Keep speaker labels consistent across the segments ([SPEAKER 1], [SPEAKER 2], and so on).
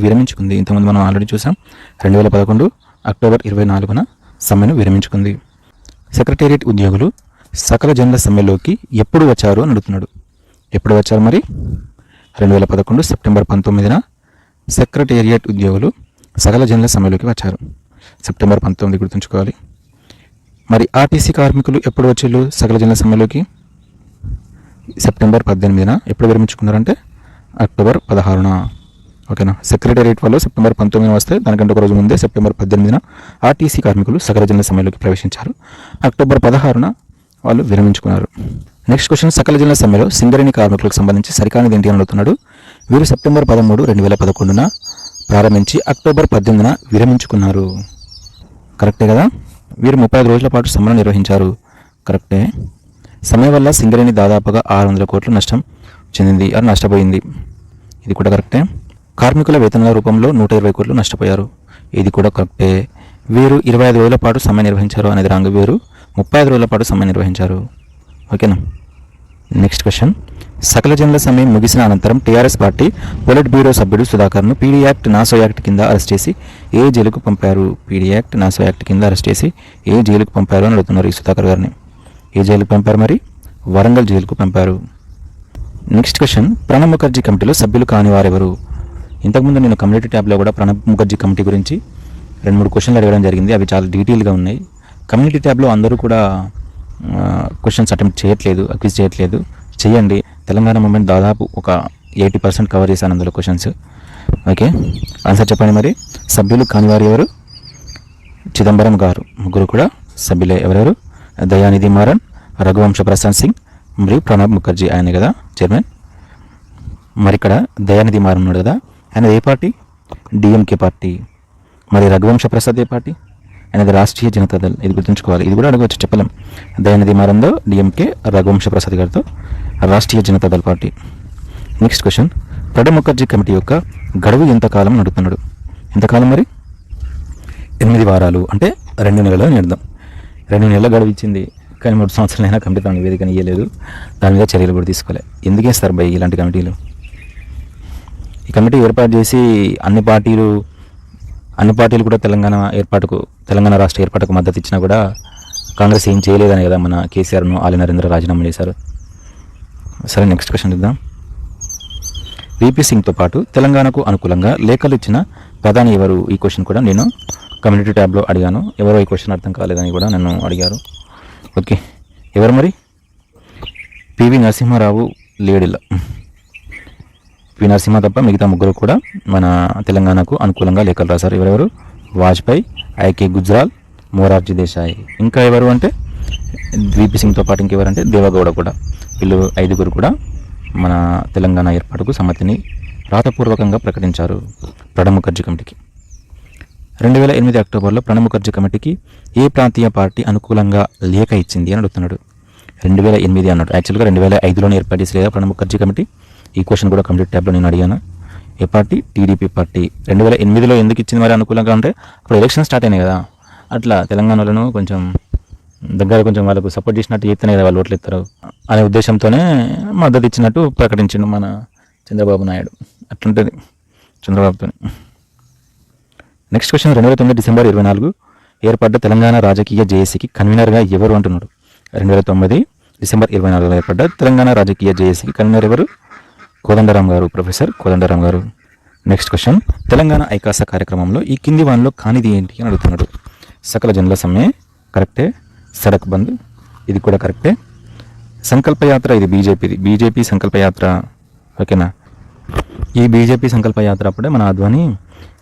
[SPEAKER 1] విరమించుకుంది. ఇంతకుముందు మనం ఆల్రెడీ చూసాం. రెండు వేల పదకొండు అక్టోబర్ ఇరవై నాలుగున సమ్మెను విరమించుకుంది. సెక్రటేరియట్ ఉద్యోగులు సకల జనుల సమ్మెలోకి ఎప్పుడు వచ్చారు అని అడుగుతున్నాడు. ఎప్పుడు వచ్చారు మరి? రెండు వేల పదకొండు సెప్టెంబర్ పంతొమ్మిదిన సెక్రటేరియట్ ఉద్యోగులు సకల జనుల సమ్మెలోకి వచ్చారు. సెప్టెంబర్ పంతొమ్మిది గుర్తుంచుకోవాలి. మరి ఆర్టీసీ కార్మికులు ఎప్పుడు వచ్చేళ్ళు సకల జనుల సమ్మెలోకి? సెప్టెంబర్ పద్దెనిమిదిన ఎప్పుడు విరమించుకున్నారంటే? అక్టోబర్ పదహారున. ఓకేనా? సెక్రటేరియట్ వాళ్ళు సెప్టెంబర్ పంతొమ్మిదిన వస్తే దానికంటే ఒక రోజు ముందే సెప్టెంబర్ పద్దెనిమిదిన ఆర్టీసీ కార్మికులు సకల సమ్మెలోకి ప్రవేశించారు. అక్టోబర్ పదహారున వాళ్ళు విరమించుకున్నారు. నెక్స్ట్ క్వశ్చన్ సకల జిల్లా సమ్మెలో సింగరేణి కార్మికులకు సంబంధించి సరికానిది ఏంటి అని అడుగుతున్నాడు? వీరు సెప్టెంబర్ పదమూడు రెండు వేల పదకొండున ప్రారంభించి అక్టోబర్ పద్దెనిమిదిన విరమించుకున్నారు. కరెక్టే కదా? వీరు ముప్పై ఐదు రోజుల పాటు సమ్మెను నిర్వహించారు. కరెక్టే. సమ్మె వల్ల సింగరేణి దాదాపుగా ఆరు వందల కోట్లు నష్టం చెందింది అది నష్టపోయింది. ఇది కూడా కరెక్టే. కార్మికుల వేతనాల రూపంలో నూట ఇరవై కోట్లు నష్టపోయారు. ఇది కూడా కరెక్టే. వీరు ఇరవై ఐదు రోజుల పాటు సమ్మె నిర్వహించారు అనేది రాంగ్ వీరు ముప్పై ఐదు రోజుల పాటు సమ్మె నిర్వహించారు. ఓకేనా? Next question. సకల జనుల సమ్మె ముగిసిన అనంతరం టీఆర్ఎస్ పార్టీ పొలిట్ బ్యూరో సభ్యుడు సుధాకర్ను పీడీ యాక్ట్ నాసో యాక్ట్ కింద అరెస్ట్ చేసి ఏ జైలుకు పంపారు? పీడీ యాక్ట్ నాసో యాక్ట్ కింద అరెస్ట్ చేసి ఏ జైలుకు పంపారు అని అడుగుతున్నారు ఈ సుధాకర్ గారిని. ఏ జైలుకు పంపారు మరి? వరంగల్ జైలుకు పంపారు. Next question. ప్రణబ్ ముఖర్జీ కమిటీలో సభ్యులు కాని వారెవరు? ఇంతకుముందు నేను కమ్యూనిటీ ట్యాబ్లో కూడా ప్రణబ్ ముఖర్జీ కమిటీ గురించి రెండు మూడు క్వశ్చన్లు అడగడం జరిగింది. అవి చాలా డీటెయిల్గా ఉన్నాయి. కమ్యూనిటీ ట్యాబ్లో అందరూ కూడా క్వశ్చన్స్ అటెంప్ట్ చేయట్లేదు అక్విజ్ చేయట్లేదు. చేయండి. తెలంగాణ మూమెంట్ దాదాపు ఒక ఎయిటీ పర్సెంట్ కవర్ చేశాను అందులో క్వశ్చన్స్. ఓకే? ఆన్సర్ చెప్పండి మరి. సభ్యులు కానివారు ఎవరు? చిదంబరం గారు. ముగ్గురు కూడా సభ్యులే. ఎవరెవరు? దయానిధి మారన్ రఘువంశ ప్రశాంత్ సింగ్ మరియు ప్రణబ్ ముఖర్జీ ఆయన కదా చైర్మన్. మరి ఇక్కడ దయానిధి మారన్ ఉన్నాడు కదా. ఆయన ఏ పార్టీ? DMK party. మరి రఘువంశ ప్రసాద్ ఏ పార్టీ? ఆయనది రాష్ట్రీయ జనతా దళ్. ఇది గుర్తుంచుకోవాలి. ఇది కూడా అడగవచ్చు చెప్పలేం. దయానిధి మారందో డిఎంకే రఘువంశ ప్రసాద్ గారితో Rashtriya Janata Dal party. Next question Pranab Mukherjee committee యొక్క గడువు ఎంతకాలం నడుపుతున్నాడు ఎంతకాలం మరి? ఎనిమిది వారాలు. అంటే రెండు నెలలు నిర్దాం రెండు నెలల గడువు ఇచ్చింది. కానీ మూడు సంవత్సరాలైనా కమిటీ తన నివేదికను ఇవ్వలేదు దాని మీద చర్యలు కూడా తీసుకోలే. ఎందుకేస్తారు వేస్తారు ఇలాంటి కమిటీలు? ఈ కమిటీ ఏర్పాటు చేసి అన్ని పార్టీలు అన్ని పార్టీలు కూడా తెలంగాణ ఏర్పాటుకు తెలంగాణ రాష్ట్ర ఏర్పాటుకు మద్దతు ఇచ్చినా కూడా కాంగ్రెస్ ఏం చేయలేదని కదా మన కేసీఆర్ను ఆలి నరేంద్ర రాజీనామా చేశారు. సరే నెక్స్ట్ క్వశ్చన్ చూద్దాం. వీపీ సింగ్తో పాటు తెలంగాణకు అనుకూలంగా లేఖలు ఇచ్చిన ప్రధాని ఎవరు? ఈ క్వశ్చన్ కూడా నేను కమ్యూనిటీ ట్యాబ్లో అడిగాను. ఎవరో ఈ క్వశ్చన్ అర్థం కాలేదని కూడా నన్ను అడిగారు. ఓకే ఎవరు మరి? పివి నరసింహారావు లేడిలా. పి నరసింహ తప్ప మిగతా ముగ్గురు కూడా మన తెలంగాణకు అనుకూలంగా లేఖలు రాశారు. ఎవరెవరు? Vajpayee I K Gujral Morarji Desai. ఇంకా ఎవరు అంటే? విపి సింగ్తో పాటు ఇంకెవరంటే దేవగౌడ కూడా. వీళ్ళు ఐదుగురు కూడా మన తెలంగాణ ఏర్పాటుకు సమ్మతిని రాతపూర్వకంగా ప్రకటించారు ప్రణబ్ ముఖర్జీ కమిటీకి. రెండు వేల ఎనిమిది అక్టోబర్లో ప్రణబ్ ముఖర్జీ కమిటీకి ఏ ప్రాంతీయ పార్టీ అనుకూలంగా లేఖ ఇచ్చింది అని అడుగుతున్నాడు. రెండు వేల ఎనిమిది అన్నాడు. యాక్చువల్గా రెండు వేల ఐదులోనే ఏర్పాటు చేసి లేదా ప్రణబ్ ముఖర్జీ కమిటీ. ఈ క్వశ్చన్ కూడా కంప్లీట్ ట్యాబ్లో నేను అడిగాను. ఏ పార్టీ? TDP party. రెండు వేల ఎనిమిదిలో ఎందుకు ఇచ్చింది మరి అనుకూలంగా అంటే అప్పుడు ఎలక్షన్ స్టార్ట్ అయినాయి కదా. అట్లా తెలంగాణలోనూ కొంచెం దగ్గర కొంచెం వాళ్ళకు సపోర్ట్ చేసినట్టు చేస్తేనే కదా వాళ్ళు ఓట్లు ఇస్తారు అనే ఉద్దేశంతోనే మద్దతు ఇచ్చినట్టు ప్రకటించిండు మన చంద్రబాబు నాయుడు. అట్లుంటుంది చంద్రబాబుతో. నెక్స్ట్ క్వశ్చన్ రెండు వేల తొమ్మిది డిసెంబర్ ఇరవై నాలుగు. ఏర్పడ్డ తెలంగాణ రాజకీయ జేఏసీకి కన్వీనర్గా ఎవరు అంటున్నాడు? రెండు వేల తొమ్మిది డిసెంబర్ ఇరవై నాలుగులో ఏర్పడ్డ తెలంగాణ రాజకీయ జేఏసీకి కన్వీనర్ ఎవరు? కోదండరాం గారు ప్రొఫెసర్ కోదండరాం గారు. నెక్స్ట్ క్వశ్చన్ తెలంగాణ ఐకాస కార్యక్రమంలో ఈ కింది వానలో కానిది ఏంటి అని అడుగుతున్నాడు. సకల జనుల సమ్మె కరెక్టే. సడక్ బంద్ ఇది కూడా కరెక్టే. సంకల్పయాత్ర ఇది బీజేపీది. బీజేపీ సంకల్పయాత్ర ఓకేనా? ఈ బీజేపీ సంకల్పయాత్ర అప్పుడే మన అద్వాని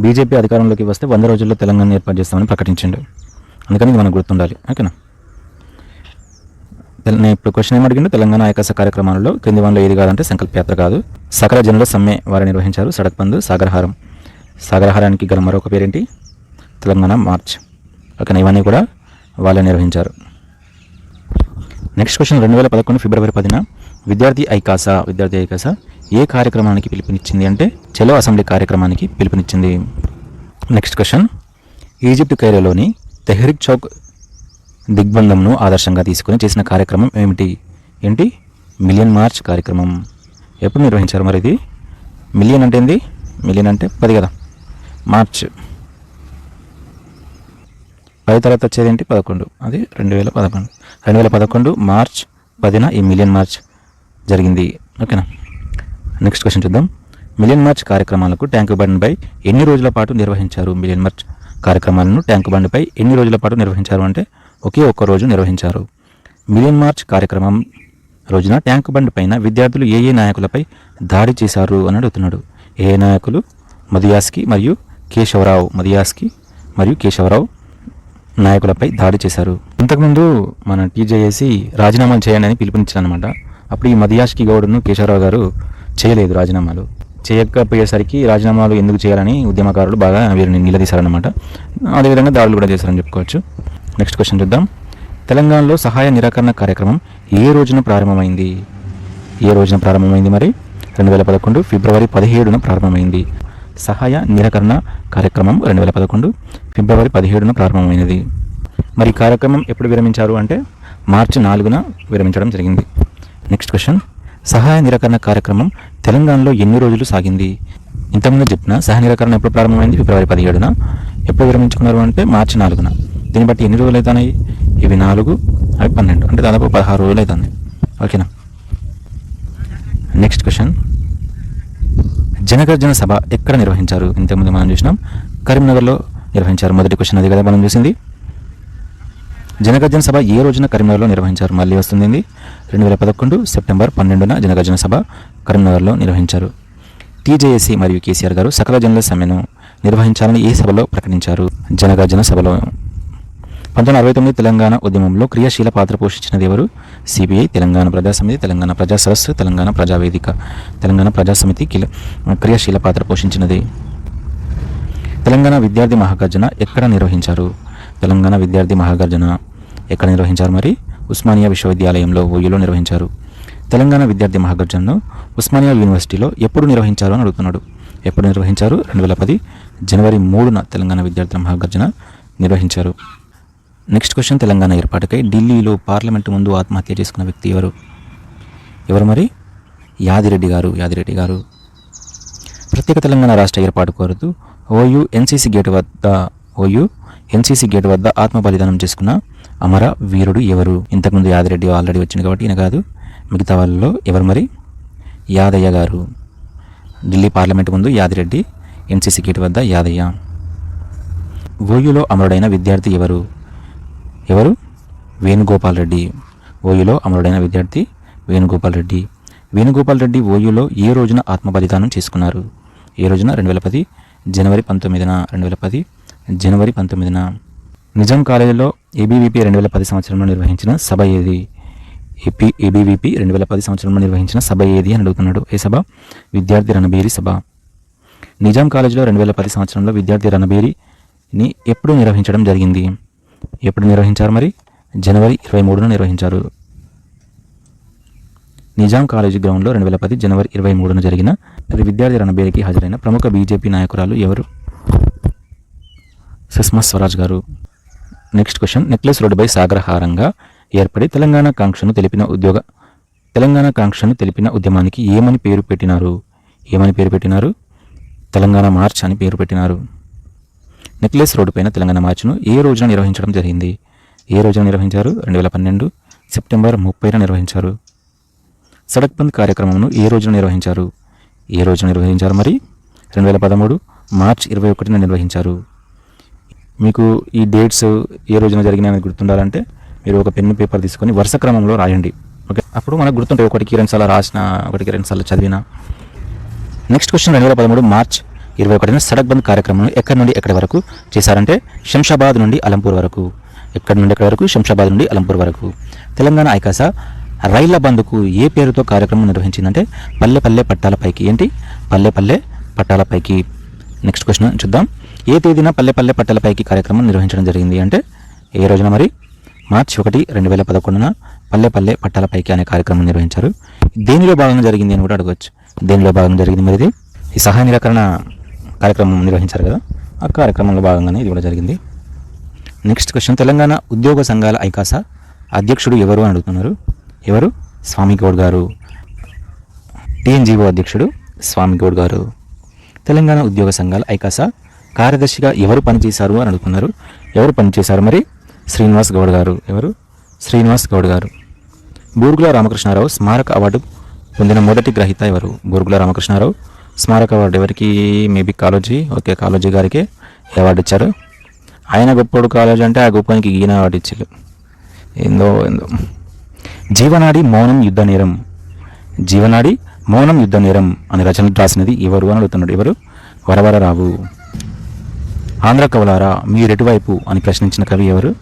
[SPEAKER 1] బీజేపీ అధికారంలోకి వస్తే వంద రోజుల్లో తెలంగాణ ఏర్పాటు చేస్తామని ప్రకటించండు. అందుకని ఇది మనకు గుర్తుండాలి. ఓకేనా? నేను ఇప్పుడు క్వశ్చన్ ఏం అడిగిండు? తెలంగాణ ఐకాస కార్యక్రమాలలో కింది వన్లో ఏది కాదంటే సంకల్పయాత్ర కాదు. సకల జనుల సమ్మె వారు నిర్వహించారు సడక్ బంద్ సాగరహారం. సాగరహారానికి గల మరొక పేరేంటి? తెలంగాణ మార్చ్. ఓకేనా ఇవన్నీ కూడా వాళ్ళే నిర్వహించారు. నెక్స్ట్ క్వశ్చన్ రెండు వేల పదకొండు ఫిబ్రవరి పదిన విద్యార్థి ఐకాస విద్యార్థి ఐకాస ఏ కార్యక్రమానికి పిలుపునిచ్చింది అంటే చెలో అసెంబ్లీ కార్యక్రమానికి పిలుపునిచ్చింది. నెక్స్ట్ క్వశ్చన్ ఈజిప్ట్ కైరోలోని తెహ్రిక్ చౌక్ దిగ్బంధంను ఆదర్శంగా తీసుకుని చేసిన కార్యక్రమం ఏమిటి? ఏంటి? మిలియన్ మార్చ్ కార్యక్రమం. ఎప్పుడు నిర్వహించారు మరి ఇది? మిలియన్ అంటే ఏంది? మిలియన్ అంటే పది కదా? మార్చ్. పది తర్వాత వచ్చేది ఏంటి? పదకొండు. అది రెండు వేల పదకొండు. రెండు వేల పదకొండు మార్చ్ పదిన ఈ మిలియన్ మార్చ్ జరిగింది. ఓకేనా? నెక్స్ట్ క్వశ్చన్ చూద్దాం. మిలియన్ మార్చ్ కార్యక్రమాలకు ట్యాంక్ బండ్పై ఎన్ని రోజుల పాటు నిర్వహించారు మిలియన్ మార్చ్ కార్యక్రమాలను? ట్యాంక్ బండ్పై ఎన్ని రోజుల పాటు నిర్వహించారు అంటే ఒకే ఒక్క రోజు నిర్వహించారు. మిలియన్ మార్చ్ కార్యక్రమం రోజున ట్యాంక్ బండ్ పైన విద్యార్థులు ఏ ఏ నాయకులపై దాడి చేశారు అని అడుగుతున్నాడు. ఏ నాయకులు? మదియాస్కి మరియు కేశవరావు. మదియాస్కి మరియు కేశవరావు నాయకులపై దాడి చేశారు. ఇంతకుముందు మన టీజేఏసి రాజీనామాలు చేయండి అని పిలుపునిచ్చారనమాట అప్పుడు ఈ మదియాష్కి గౌడ్ను కేశవరావు గారు చేయలేదు రాజీనామాలు. చేయకపోయేసరికి రాజీనామాలు ఎందుకు చేయాలని ఉద్యమకారులు బాగా వీరిని నిలదీశారనమాట అదేవిధంగా దాడులు కూడా చేశారని చెప్పుకోవచ్చు. నెక్స్ట్ క్వశ్చన్ చూద్దాం. తెలంగాణలో సహాయ నిరాకరణ కార్యక్రమం ఏ రోజున ప్రారంభమైంది? ఏ రోజున ప్రారంభమైంది మరి? రెండు వేల పదకొండు ఫిబ్రవరి పదిహేడున ప్రారంభమైంది. సహాయ నిరాకరణ కార్యక్రమం రెండు వేల పదకొండు ఫిబ్రవరి పదిహేడున ప్రారంభమైనది. మరి కార్యక్రమం ఎప్పుడు విరమించారు అంటే మార్చి నాలుగున విరమించడం జరిగింది. నెక్స్ట్ క్వశ్చన్ సహాయ నిరాకరణ కార్యక్రమం తెలంగాణలో ఎన్ని రోజులు సాగింది? ఇంతకుముందు చెప్పిన సహాయ నిరాకరణ ఎప్పుడు ప్రారంభమైంది? ఫిబ్రవరి పదిహేడున. ఎప్పుడు విరమించుకున్నారు అంటే మార్చి నాలుగున. దీన్ని బట్టి ఎన్ని రోజులు అవుతున్నాయి? ఇవి నాలుగు అవి పన్నెండు. అంటే దాదాపు పదహారు రోజులు అవుతుంది ఓకేనా? నెక్స్ట్ క్వశ్చన్ జనగర్జన సభ ఎక్కడ నిర్వహించారు? ఇంతకుముందు మనం చూసినాం. కరీంనగర్లో నిర్వహించారు. మొదటి క్వశ్చన్ అది కదా మనం చూసింది. జనగర్జన సభ ఏ రోజున కరీంనగర్లో నిర్వహించారు? మళ్ళీ వస్తుంది రెండు వేల పదకొండు సెప్టెంబర్ పన్నెండున జనగర్జన సభ కరీంనగర్లో నిర్వహించారు. టీజేఏసీ మరియు కేసీఆర్ గారు సకల జనుల సమ్మెను నిర్వహించాలని ఏ సభలో ప్రకటించారు? జనగర్జన సభలో. పంతొమ్మిది అరవై తొమ్మిది తెలంగాణ ఉద్యమంలో క్రియాశీల పాత్ర పోషించినది ఎవరు సిబిఐ తెలంగాణ ప్రజాసమితి తెలంగాణ ప్రజా సరస్సు తెలంగాణ ప్రజావేదిక తెలంగాణ ప్రజాసమితి కీల క్రియాశీల పాత్ర పోషించినది. తెలంగాణ విద్యార్థి మహాగర్జన ఎక్కడ నిర్వహించారు? తెలంగాణ విద్యార్థి మహాగర్జన ఎక్కడ నిర్వహించారు మరి? ఉస్మానియా విశ్వవిద్యాలయంలో ఓయూలో నిర్వహించారు. తెలంగాణ విద్యార్థి మహాగర్జనను ఉస్మానియా యూనివర్సిటీలో ఎప్పుడు నిర్వహించారు అని అడుగుతున్నాడు. ఎప్పుడు నిర్వహించారు? రెండు వేల పది జనవరి మూడున తెలంగాణ విద్యార్థుల మహాగర్జన నిర్వహించారు. నెక్స్ట్ క్వశ్చన్ తెలంగాణ ఏర్పాటుకై ఢిల్లీలో పార్లమెంటు ముందు ఆత్మహత్య చేసుకున్న వ్యక్తి ఎవరు? ఎవరు మరి? యాదిరెడ్డి గారు యాదిరెడ్డి గారు. ప్రత్యేక తెలంగాణ రాష్ట్ర ఏర్పాటు కోరుతూ ఓయూ ఎన్సీసీ గేట్ వద్ద ఓయూ ఎన్సీసీ గేట్ వద్ద ఆత్మ బలిదానం చేసుకున్న అమర వీరుడు ఎవరు? ఇంతకుముందు యాదిరెడ్డి ఆల్రెడీ వచ్చింది కాబట్టి ఈయన కాదు. మిగతా వాళ్ళలో ఎవరు మరి? యాదయ్య గారు. ఢిల్లీ పార్లమెంట్ ముందు యాదిరెడ్డి ఎన్సీసీ గేట్ వద్ద యాదయ్య. ఓయూలో అమరుడైన విద్యార్థి ఎవరు? ఎవరు? వేణుగోపాల్ రెడ్డి. ఓయూలో అమరుడైన విద్యార్థి వేణుగోపాల్ రెడ్డి. వేణుగోపాల్ రెడ్డి ఓయూలో ఏ రోజున ఆత్మ బలిదానం చేసుకున్నారు? ఏ రోజున? రెండు వేల పది. జనవరి పంతొమ్మిదిన రెండు వేల పది. జనవరి పంతొమ్మిదిన. నిజాం కాలేజీలో ఏబీవీపీ రెండు వేల పది సంవత్సరంలో నిర్వహించిన సభ ఏది? ఏపీ ఏబీవీపీ రెండు వేల పది సంవత్సరంలో నిర్వహించిన సభ ఏది అని అడుగుతున్నాడు ఏ సభ? విద్యార్థి రణబేరి సభ. నిజాం కాలేజీలో రెండు వేల పది సంవత్సరంలో విద్యార్థి రణబేరిని ఎప్పుడు నిర్వహించడం జరిగింది? ఎప్పుడు నిర్వహించారు మరి? జనవరి ఇరవై మూడున నిర్వహించారు. నిజాం కాలేజీ గ్రౌండ్లో రెండు వేల పది జనవరి ఇరవై మూడున జరిగిన ప్రతి విద్యార్థి రణబేరికి హాజరైన ప్రముఖ బీజేపీ నాయకురాలు ఎవరు? సుష్మా స్వరాజ్ గారు. Next question. నెక్లెస్ రోడ్డుపై సాగరహారంగా ఏర్పడి తెలంగాణ కాంక్షను తెలిపిన ఉద్యోగ తెలంగాణ కాంక్షను తెలిపిన ఉద్యమానికి ఏమని పేరు పెట్టినారు? ఏమని పేరు పెట్టినారు? తెలంగాణ మార్చ్ అని పేరు పెట్టినారు. నెక్లెస్ రోడ్డు పైన తెలంగాణ మార్చ్ను ఏ రోజున నిర్వహించడం జరిగింది? ఏ రోజున నిర్వహించారు? రెండు వేల పన్నెండు సెప్టెంబర్ ముప్పైన నిర్వహించారు. సడక్ బంద్ కార్యక్రమంను ఏ రోజున నిర్వహించారు? ఏ రోజున నిర్వహించారు మరి? రెండు వేల పదమూడు మార్చ్ ఇరవై ఒకటిన నిర్వహించారు. మీకు ఈ డేట్స్ ఏ రోజున జరిగినాయని గుర్తుండాలంటే మీరు ఒక పెన్ను పేపర్ తీసుకొని వరుస క్రమంలో రాయండి. ఓకే? అప్పుడు మనకు గుర్తుంటాయి ఒకటికి రెండు సార్లు రాసిన ఒకటికి రెండు సార్లు చదివిన. నెక్స్ట్ క్వశ్చన్ రెండు వేల పదమూడు మార్చ్ ఇరవై ఒకటిన సడక్ బంద్ కార్యక్రమం ఎక్కడి నుండి ఎక్కడి వరకు చేశారంటే శంషాబాద్ నుండి అలంపూర్ వరకు. ఎక్కడి నుండి ఎక్కడి వరకు? శంషాబాద్ నుండి అలంపూర్ వరకు. తెలంగాణ ఐకాస రైళ్ళ బంద్కు ఏ పేరుతో కార్యక్రమం నిర్వహించిందంటే పల్లె పల్లె పట్టాలపైకి ఏంటి? పల్లె పల్లె పట్టాలపైకి నెక్స్ట్ క్వశ్చన్ చూద్దాం. ఏ తేదీన పల్లె పల్లె పట్టాలపైకి కార్యక్రమం నిర్వహించడం జరిగింది అంటే ఏ రోజున మరి? మార్చి ఒకటి రెండు వేల పదకొండున పల్లె పల్లె పట్టాలపైకి అనే కార్యక్రమం నిర్వహించారు. దేనిలో భాగంగా జరిగింది అని కూడా అడగవచ్చు దేనిలో భాగంగా జరిగింది మరి ఇది? ఈ సహాయ నిరాకరణ కార్యక్రమం నిర్వహించారు కదా? ఆ కార్యక్రమంలో భాగంగానే ఇది కూడా జరిగింది. నెక్స్ట్ క్వశ్చన్ తెలంగాణ ఉద్యోగ సంఘాల ఐకాస అధ్యక్షుడు ఎవరు అని అడుగుతున్నారు? ఎవరు? స్వామి గౌడ్ గారు. టీఎన్జీఓ అధ్యక్షుడు స్వామి గౌడ్ గారు. తెలంగాణ ఉద్యోగ సంఘాల ఐకాస కార్యదర్శిగా ఎవరు పనిచేశారు అని అడుగుతున్నారు? ఎవరు పనిచేశారు మరి? శ్రీనివాస్ గౌడ్ గారు. ఎవరు? శ్రీనివాస్ గౌడ్ గారు. బూర్గుల రామకృష్ణారావు స్మారక అవార్డు పొందిన మొదటి గ్రహీత ఎవరు? బూర్గుల రామకృష్ణారావు. స్మారక అవార్డు ఎవరికి? మేబీ కాలోజీ ఓకే కాలోజీ గారికి అవార్డు ఇచ్చారు. ఆయన గొప్పడు కాలేజీ అంటే ఆ గొప్పనికి ఈయన అవార్డు ఇచ్చారు. ఏందో ఏందో. జీవనాడి మౌనం యుద్ధ నేరం. జీవనాడి మౌనం యుద్ధ నేరం అని రచన రాసినది ఎవరు అని అడుగుతున్నాడు. ఎవరు? వరవరరావు. ఆంధ్ర కవలారా మీరెటువైపు అని ప్రశ్నించిన కవి ఎవరు?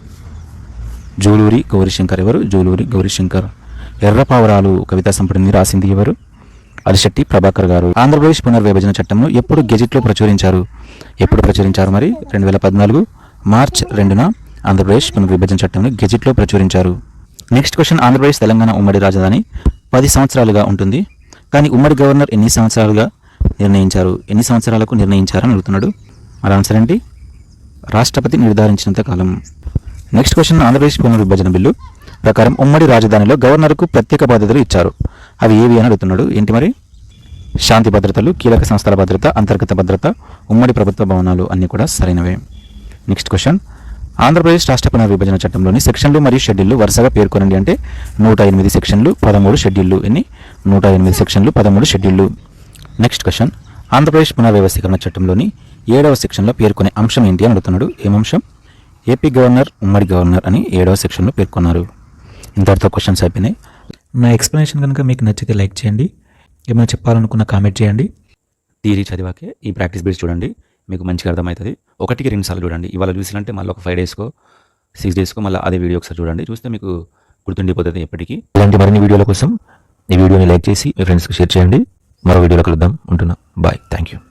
[SPEAKER 1] జూలూరి గౌరీశంకర్. ఎవరు? జూలూరి గౌరీశంకర్. ఎర్రపావురాలు కవితా సంపుటిని రాసింది ఎవరు? అలిశెట్టి ప్రభాకర్ గారు. ఆంధ్రప్రదేశ్ పునర్విభజన చట్టంను ఎప్పుడు గెజిట్లో ప్రచురించారు? ఎప్పుడు ప్రచురించారు మరి? రెండు వేల పద్నాలుగు మార్చ్ రెండున ఆంధ్రప్రదేశ్ పునర్విభజన చట్టంను గెజిట్లో ప్రచురించారు. నెక్స్ట్ క్వశ్చన్ ఆంధ్రప్రదేశ్ తెలంగాణ ఉమ్మడి రాజధాని పది సంవత్సరాలుగా ఉంటుంది. కానీ ఉమ్మడి గవర్నర్ ఎన్ని సంవత్సరాలుగా నిర్ణయించారు? ఎన్ని సంవత్సరాలకు నిర్ణయించారని అడుగుతున్నాడు. మరి ఆన్సర్ ఏంటి? రాష్ట్రపతి నిర్ధారించినంత కాలం. నెక్స్ట్ క్వశ్చన్ ఆంధ్రప్రదేశ్ పునర్విభజన బిల్లు ప్రకారం ఉమ్మడి రాజధానిలో గవర్నర్కు ప్రత్యేక బాధ్యతలు ఇచ్చారు. అవి ఏవి అని అడుగుతున్నాడు. ఏంటి మరి? శాంతి భద్రతలు కీలక సంస్థల భద్రత అంతర్గత భద్రత ఉమ్మడి ప్రభుత్వ భవనాలు అన్నీ కూడా సరైనవే. నెక్స్ట్ క్వశ్చన్ ఆంధ్రప్రదేశ్ రాష్ట్ర పునర్విభజన చట్టంలోని సెక్షన్లు మరియు షెడ్యూళ్ళు వరుసగా పేర్కొనండి అంటే నూట ఎనిమిది సెక్షన్లు పదమూడు షెడ్యూళ్ళు ఎన్ని? నూట ఎనిమిది సెక్షన్లు పదమూడు షెడ్యూళ్ళు నెక్స్ట్ క్వశ్చన్ ఆంధ్రప్రదేశ్ పునర్వ్యవస్థీకరణ చట్టంలోని ఏడవ సెక్షన్లో పేర్కొనే అంశం ఏంటి అని అడుగుతున్నాడు. ఏం అంశం? ఏపీ గవర్నర్ ఉమ్మడి గవర్నర్ అని ఏడవ సెక్షన్లో పేర్కొన్నారు. ఇంతటితో క్వశ్చన్స్ అయిపోయినాయి. నా ఎక్స్ప్లెనేషన్ కనుక మీకు నచ్చితే లైక్ చేయండి. ఏమైనా చెప్పాలనుకున్న కామెంట్ చేయండి. థియరీ చదివాకే ఈ ప్రాక్టీస్ బిట్స్ చూడండి. మీకు మంచిగా అర్థమవుతుంది. ఒకటికి రెండు సార్లు చూడండి. ఇవాళ చూసినంటే మళ్ళీ ఒక ఫైవ్ డేస్కో సిక్స్ డేస్కో మళ్ళీ అదే వీడియో ఒకసారి చూడండి. చూస్తే మీకు గుర్తుండిపోతుంది ఎప్పటికీ. ఇలాంటి మరిన్ని వీడియోల కోసం ఈ వీడియోని లైక్ చేసి మీ ఫ్రెండ్స్కి షేర్ చేయండి. మరో వీడియోలో కలుద్దాం. ఉంటున్నా. Bye thank you